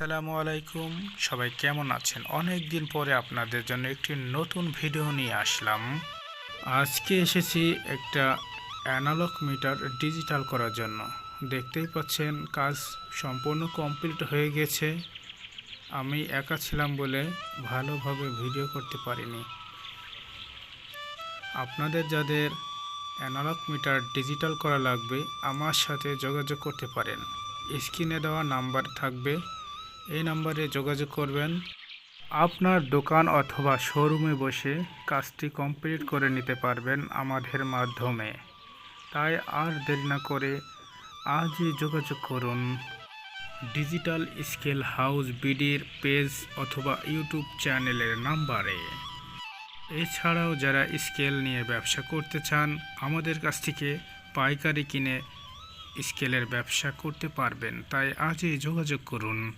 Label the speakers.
Speaker 1: আসসালামু আলাইকুম। সবাই কেমন আছেন? অনেক দিন পরে আপনাদের জন্য একটি নতুন ভিডিও নিয়ে আসলাম। আজকে এসেছি একটা অ্যানালগ মিটার ডিজিটাল করার জন্য। দেখতেই পাচ্ছেন, কাজ সম্পূর্ণ কমপ্লিট হয়ে গেছে। আমি একা ছিলাম বলে ভালোভাবে ভিডিও করতে পারিনি। আপনাদের যাদের অ্যানালগ মিটার ডিজিটাল করা লাগবে, আমার সাথে যোগাযোগ করতে পারেন। স্ক্রিনে দেওয়া নাম্বার থাকবে। এই নাম্বারে যোগাযোগ করবেন। আপনার দোকান অথবা শোরুমে বসে কাজটি কমপ্লিট করে নিতে পারবেন আমাদের মাধ্যমে। তাই আর দেরি না করে আজই যোগাযোগ করুন। ডিজিটাল স্কেল হাউস বিডির পেজ অথবা ইউটিউব চ্যানেলের নাম্বারে। এছাড়াও যারা স্কেল নিয়ে ব্যবসা করতে চান, আমাদের কাছ থেকে পাইকারি কিনে স্কেলের ব্যবসা করতে পারবেন। তাই আজই যোগাযোগ করুন।